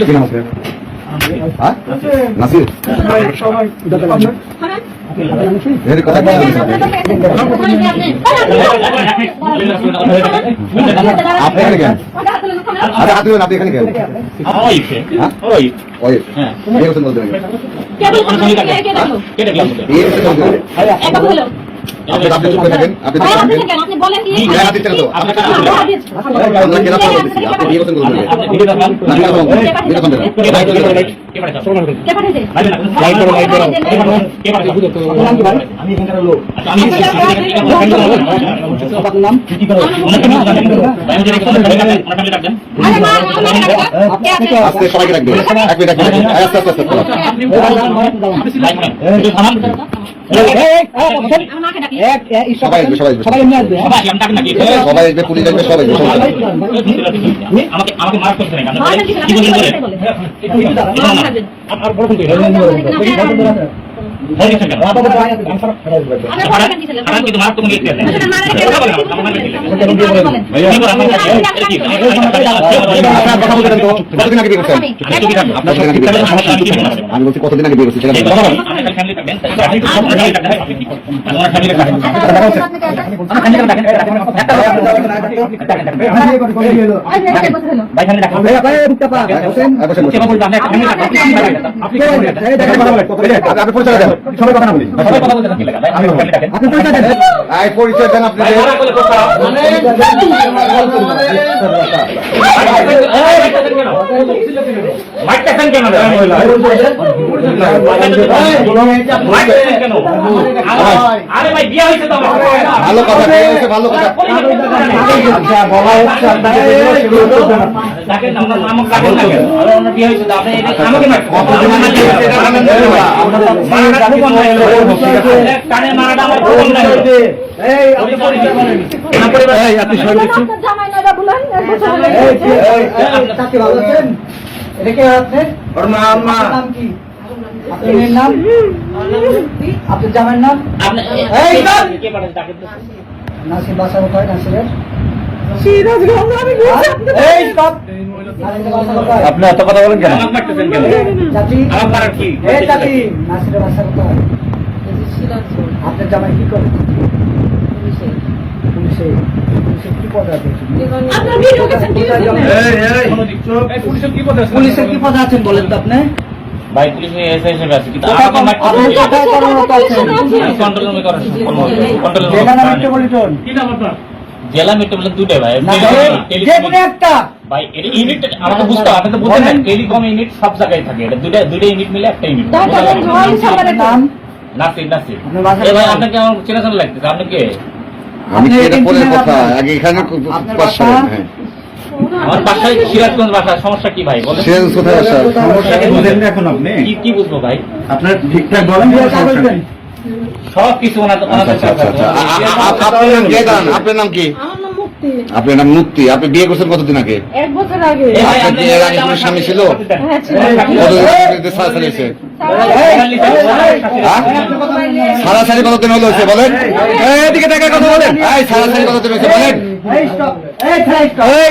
কি নাম আপনার? হ্যাঁ? নাসির এর কথা কি বলছেন? আপনি এখানে কেন আরে হাত দিবেন আপনি এখানে কেন হ্যাঁ? ওই বিয়ে করছেন বলতে বিয়ে করছেন বলতে নাকি? আপনি আপনি চুপ করে থাকেন আপনি চুপ করে থাকেন আপনি বলেন কি গায়ে হাত দিচ্ছেন তো আপনার আমরা কেন কথা বলতেছি আপনি বিয়ে করছেন বলতে নাকি? না, কেন বলবেন? বিয়ে করছেন কেন? আরে মা আমাকে কে আছে আস্তে সবাইকে রাখবেন এক মিনিট মিনিট আস্তে আস্তে আস্তে আমার মাকে ডাকি সবাই আসবে সবাই আসবে সবাই আসবে পুলিশ আসবে সবাই আসবে সবাই আসবে। আমাকে আমাকে মার্ক করতে নাই আমি বলছি কতদিন আগে বিয়ে থাকবেন আপনি পরিচয় সবাই কথা না বলি সবাই কথা বলতে ভাই আমি ফ্যামিলি থাকবেন এই পরিচয় দেন আপনি মাইকটা কেন মাইকটা কেন আরে ভাই বিয়ে হয়েছে তো ভালো কথা বিয়ে হয়েছে, ভালো কথা ডাকেন না, ওনার- আমাকে ডাকেন না এটা- কি ওর মা আম্মা আপনার মেয়ের নাম? আপনার নাম? কে পাঠাচ্ছে? ডাকেন তো। নাসির বাসা কোথায়? নাসিরের? আপনি এত কথা বলেন কেন? আপনার জামাই কি করে? পুলিশে। পুলিশে কি পদ আছে? আপনার ভিডিও কাছে কোথায় জামাই? পুলিশে কি পদ আছেন? বলেন তো আপনি? ভাই পুলিশ এসে এসে আছে কিন্তু কোথায় আমাকে কম- মারতেছেন আপনি কেন? কোথায় কর্মরত আছেন? কন্ট্রোল রুমে করার কন্ট্রোল জেলা মেট্রোপলিটন জেলা মেট্রোপলিটন দুটো ভাই। না যে কোনো একটা। ভাই এটা ইউনিট আমাকে বুঝতে আপনি তো বুঝছেন না টেলিকম ইউনিট সব জায়গায় থাকে। এটা দুটো দুটো ইউনিট মিলে একটা ইউনিট নাসির নাসির। এ ভাই আপনাকে আমার চেনা চেনা লাগতেছে। আপনি কে? আমি কি এটা পরের কথা? আপনার- আগে এখানে আপনার হ্যাঁ। সমস্যা কি ভাই? এখন আপনি? কি বুঝব ভাই? ঠিকঠাক বলেন আচ্ছা আচ্ছা আচ্ছা। নাম কি? আপনার নাম কি? আমার নাম মুক্তি। আপনার নাম মুক্তি। আপনি বিয়ে করছেন কতদিন আগে? এক বছর আগে। আপনার আগে স্বামী ছিল? হ্যাঁ ছিল। কতদিন হয়েছে সারাসারি কতদিন হলো হয়েছে বলেন? এদিকে টাকা কথা বলেন। এই সারাসারি কতদিন হয়েছে বলেন?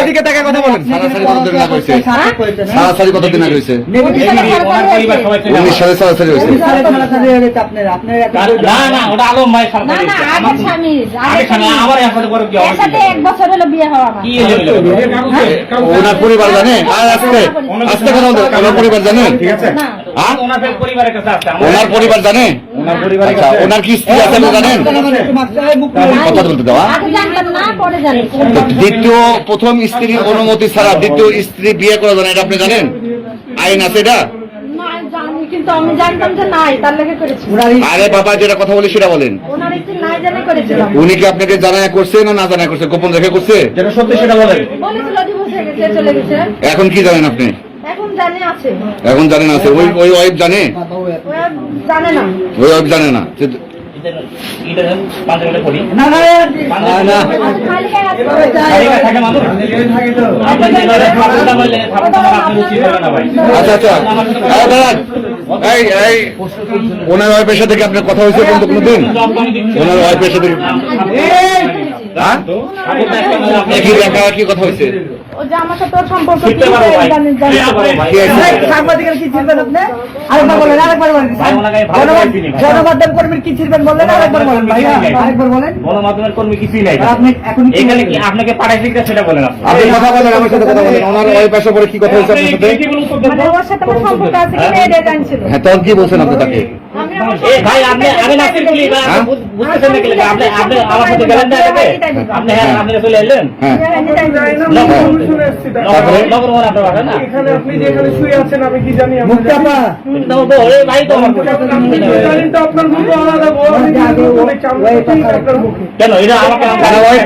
এদিকে টাকা কথা কতদিন আগে হয়েছে? ওনার পরিবার উনিশ সালে হয়েছে। ওনার জানে? আর আজকে আজকে কথা বলতে ওনার পরিবার জানে? ঠিক আছে না? ওনার আমার- ওনার পরিবার জানে? ওনার আচ্ছা, কি স্ত্রী আছে জানেন? কথা বলতে দেওয়া তো দ্বিতীয় প্রথম স্ত্রীর অনুমতি ছাড়া দ্বিতীয় স্ত্রী বিয়ে করা জানে এটা আপনি জানেন? আইন আছে এটা? আরে বাবা যেটা কথা বলি সেটা বলেন। উনি কি আপনাকে জানায় করছে না না জানায় করছে? গোপন রেখে করছে? হয়ে এখন কি জানেন আপনি? জানি আছে। এখন জানেন আছে। ওই ওই ওয়াইফ জানে? বাবা, ও এক- ও জানে না। ওই ওয়াইফ জানে না না, না, না, না। না। আচ্ছা। আচ্ছা এই এই এই ওনার ওয়াইফের সাথে কি আপনার কথা হয়েছে কিন্তু কোনোদিন? ওনার ওয়াইফের সাথে হ্যাঁ? কি দেখা কি কথা হয়েছে? ও যে আমার সাথে ওর সম্পর্ক কি? শিখতে পারো ভাই। জানি- জানি- এই আপনি- কি সাংবাদিকের কি ছিড়বেন আপনি? আরেকবার বলেন আরেকবার বলেন। ভাই, ওনাকে ভালো করে গণমাধ্যম- চিনি ভাই। গণমাধ্যম কর্মীর কি ছিড়বেন বললেন? আরেকবার বলেন ভাইয়া আরেকবার বলেন। গণমাধ্যমের কর্মী কিছুই নাই আপনি এখন এখানে কি আপনাকে পাঠাইছি কিনা সেটা বলেন আপনি। আপনি কথা বলেন আমার সাথে কথা বলেন। ওনার ওই পাশে পরে কি কথা হয়েছে আপনার সাথে? মানে ওর সাথে আমার সম্পর্ক আছে কিনা এটা জানছিল? হ্যাঁ তখন কি বলছেন আপনি তাকে? ভাই আপনি আমি নাসির কি ভাই হ্যাঁ? আপনি বুঝ- বুঝতেছেন না কি আপনি আপনি আমার সাথে গেলেন না আপনি হ্যাঁ আপনি চলে এলেন। না? এখানে আপনি যেখানে শুয়ে আছেন আমি কি জানি মুক্তাপা তো তো ওই ভাই তো আপনার মুখ আলাদা কেন? এটা আমাকে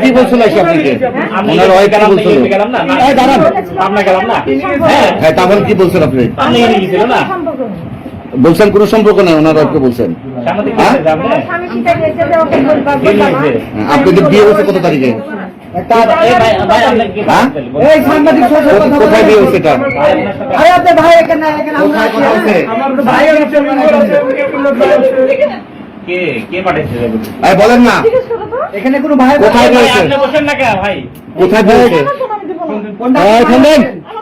কি বলছিল আপনাকে। আপনি ওনার ওয়াইফ কি গেলাম না, বলছিল গেলাম না? দাঁড়ান। আপনার গেলাম না? হ্যাঁ। তারপর কি বলছেন আপনি? আপনি এনে না? সম্পর্ক নেই। বলছেন কোনো সম্পর্ক নেই ওনার বলছেন। সামনে হ্যাঁ? দিকে আপনি আমার স্বামী শিখে গেছে যে ওকে বলবা কি বলবা না। হয়েছে? হ্যাঁ, আপনাদের বিয়ে হয়েছে কত তারিখে হ্যাঁ? কোথায় বলেন বিয়ে হয়েছে এটা হ্যাঁ? না। এখানে কোনো ভাই কোথায় বসেন না ভাই? কোথায় বিয়ে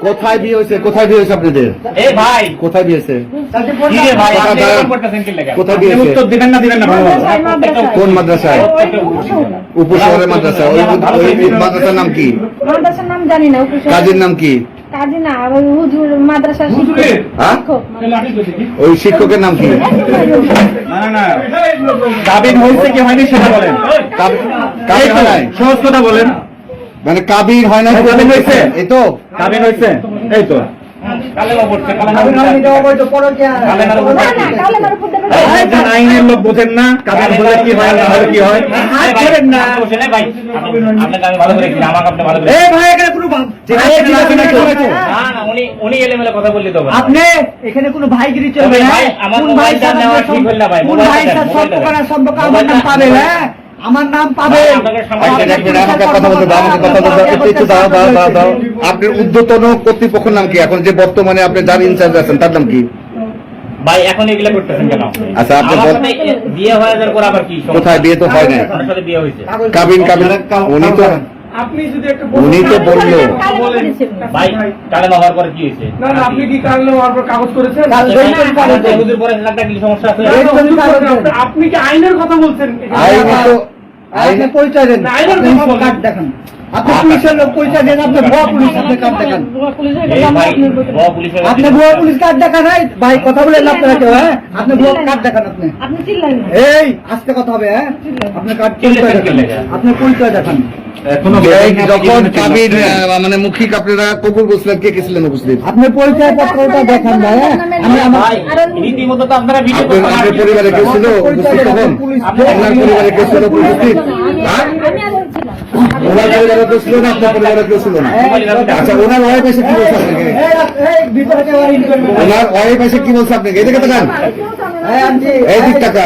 কোথায় বিয়ে হয়েছে? কোথায় বিয়ে হয়েছে আপনাদের? এ ভাই। কোথায় বিয়ে হয়েছে? কোথায় বিয়ে হয়েছে? দিবেন না দিবেন না। কোন মাদ্রাসায়? ওই উপশহরের মাদ্রাসা। ওই মাদ্রাসার নাম কি? মাদ্রাসার নাম জানি না উপশহরে। কাজীর নাম কি? ওই হ্যাঁ? ওই শিক্ষকের নাম কি? না না না হয়েছে কি হয়নি সেটা বলেন। কাবির সহজ কথা বলেন। মানে কাবির হয় নাই কাবির হয়েছে? এই তো। কাবিন হয়েছে এই তো। না, না, না, না। আইনের লোক বোঝেন না কাবিন হলে কি হয় না হলে কি হয়? না আপনি- এখানে কোনো। না না ভাইগিরি চলবে না? ভাই, কোন না সম্পর্ক। না আমার নাম পাবে হ্যাঁ আমার নাম পাবে। আপনার উদ্যতন কর্তৃপক্ষের নাম কি? এখন যে বর্তমানে আপনি যার ইনচার্জ আছেন তার নাম কি? ভাই এখন এগুলা করতেছেন কেন আচ্ছা, আপনি বিয়ে হয়ে যাওয়ার পর আবার কি কোথায় বিয়ে তো হয় না বিয়ে হয়েছে। কাবিন কাবিন উনি তো আপনি যদি একটা উনি তো বলল। ভাই হওয়ার পরে কি হয়েছে? না না আপনি কি হওয়ার পর কাগজ করেছেন? পরে একটা কি সমস্যা আছে। আপনি- কি আইনের কথা বলছেন? আইনের তো আইনে পরিচয় দেন। আইনের কথা। দেখান। আপনি পুলিশের লোক পরিচয় দেন আপনি ভুয়া পুলিশ আপনি কার্ড দেখান। ভাই আপনি ভুয়া পুলিশ কার্ড দেখান নাই? ভাই কথা বলে লাভ করে কেউ হ্যাঁ? আপনি ভুয়া কার্ড দেখান আপনি। আপনি এই আস্তে কথা হবে হ্যাঁ? আপনার কার্ড পরিচয় দেখান। দেখান। আপনার পরিচয় দেখান। যখন কাবির মানে মুখিক আপনারা কবুল বলছিলেন কে কে ছিলেন উপস্থিত? আপনার পরিচয় পত্রটা দেখান ভাই হ্যাঁ? আমি আমার রীতিমতো তো আপনারা ভিডিও আপনার আপনার পরিবারে কেউ ছিল তখন? আপনার পরিবারে কেউ ছিল উপস্থিত হ্যাঁ আমি আর ছিলাম ওনার পরিবারের কেউ ছিল না আপনার পরিবারের কেউ ছিল না আচ্ছা ওনার ওয়াইফ এসে কি বলছে আপনাকে। ওনার ওয়াইফ এসে কি বলছে আপনাকে এদিকে তাকান এই, দিক টাকা।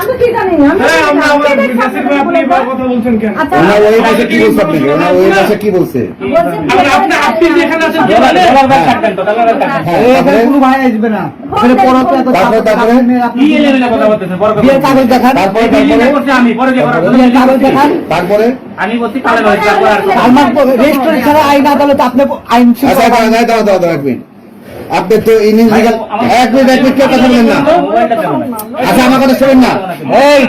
আমি কি জানি না আমি হ্যাঁ আমরা আমরা বিদেশের আপনাকে আপনি কথা বলছেন কেন? আচ্ছা ওনার ওয়াইফ কি বলছে কি আপনি- আপনি আপনি যেখানে আছেন ডলার ব্যাগ থাকবেন তো ডলার ব্যাগ থাকবেন হ্যাঁ? কোনো ভাই আসবে না। এত তারপরে, তারপরে? আপনি কি এলেমেলে কথা বলতেছেন বড় কাগজ দেখান। তারপরে তারপরে আমি পরে যে কাগজ দেখান। তারপরে আমি বলছি কালে হয়েছে তারপর আর আমার রেস্টুরেন্ট ছাড়া আইন আদালত আপনি আইন আচ্ছা দাও দাও দাও দাও দাও এক মিনিট। আপনি তো ইংলিশ এক মিনিট এক মিনিট কথা না। আচ্ছা আমার কথা শোনেন না। এই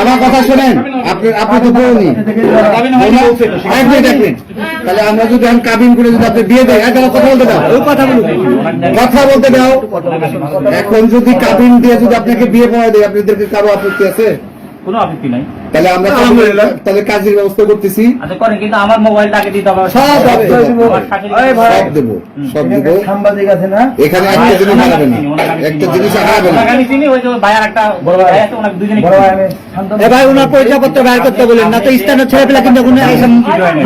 আমার কথা শোনেন। আপনি আপনি তো বলুনি এক মিনিট এক মিনিট। তাহলে আমরা যদি এখন কাবিন করে যদি আপনি বিয়ে দেয় এক কথা বলতে দাও। কথা বলুন কথা বলতে দাও। এখন যদি কাবিন দিয়ে যদি আপনাকে বিয়ে করা দেয় আপনাদেরকে কারও আপত্তি আছে? কোনো আপত্তি নাই। তাহলে আমরা তাহলে কাজের ব্যবস্থা করতেছি। আচ্ছা করেন কিন্তু আমার মোবাইলটা আগে দিতে হবে। সব হবে। সব দেবো। সব দেবো। সাংবাদিক আছে না? এখানে একটা জিনিস হারাবে না। একটা জিনিস হারাবে না। আমি চিনি, ওই যে ভাইয়ার একটা বড় ভাই। আছে, ওনাকে দুজনে বড় ভাই আমি এ ভাই ওনার পরিচয়পত্র বাইর করতে বলেন না তো স্থানীয় কিন্তু এসে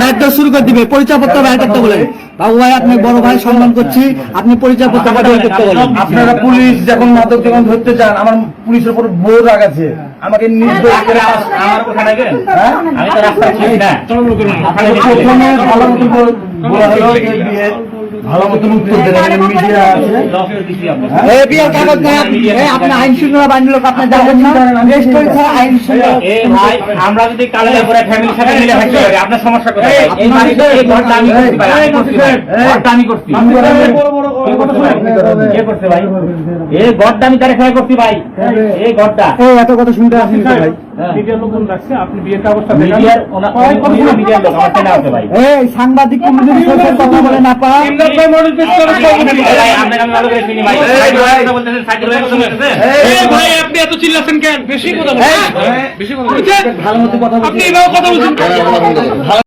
নাটক শুরু করে দিবে। পরিচয়পত্র বাইর করতে বলেন। বাবু ভাই আপনি বড় ভাই সম্মান করছি। আপনি পরিচয়পত্র বাইর করতে বলেন। আপনারা পুলিশ যখন মাদক যখন ধরতে চান আমার পুলিশের উপর বউ রাগ আছে। আমাকে নির্দোষ করে আমার- আমার রাখবেন? হ্যাঁ? আমি তো রাস্তা চিনি না প্রথমে ভালো মতো বলা হলো যে বিয়ে ভালো মতন উত্তর দেন মিডিয়া আছে। দশটা দিছি আপনার এই বিয়ের কাগজ নাই আপনি আইন শৃঙ্খলা বাহিনীর আপনি জানেন না রেস্ট করে আইন শৃঙ্খলা। এ ভাই আমরা যদি কালে করে ফ্যামিলির সাথে মিলে থাকতে পারি আপনার সমস্যা কোথায়? এই বাড়িতে এই ঘরটা আমি করতে পারি আমি করতে পারি। ঘরটা আমি করছি কে ভাই? কে করছে ভাই? এই ঘরটা আমি তারে খেয়ে করছি ভাই? এই ঘরটা। এই এত কথা শুনতে আসেন ভাই। মিডিয়ার লোকজন রাখছে আপনি বিয়ের কাগজটা মিডিয়ার ওনা ওনা মিডিয়ার লোক আমার চেনা আছে ভাই? এই সাংবাদিক কোনদিন সোশ্যাল কথা বলে না পা। ইমরান ভাই মডেল পেশ করে ভাই আপনাকে আমি ভালো করে চিনি ভাই? ভাই। বলতেছেন সাইকেল ভাই কথা বলতেছেন। এই ভাই আপনি এত কেন? বেশি কথা বেশি ভালো মতো কথা বলছি আপনি এভাবে কথা বলছেন।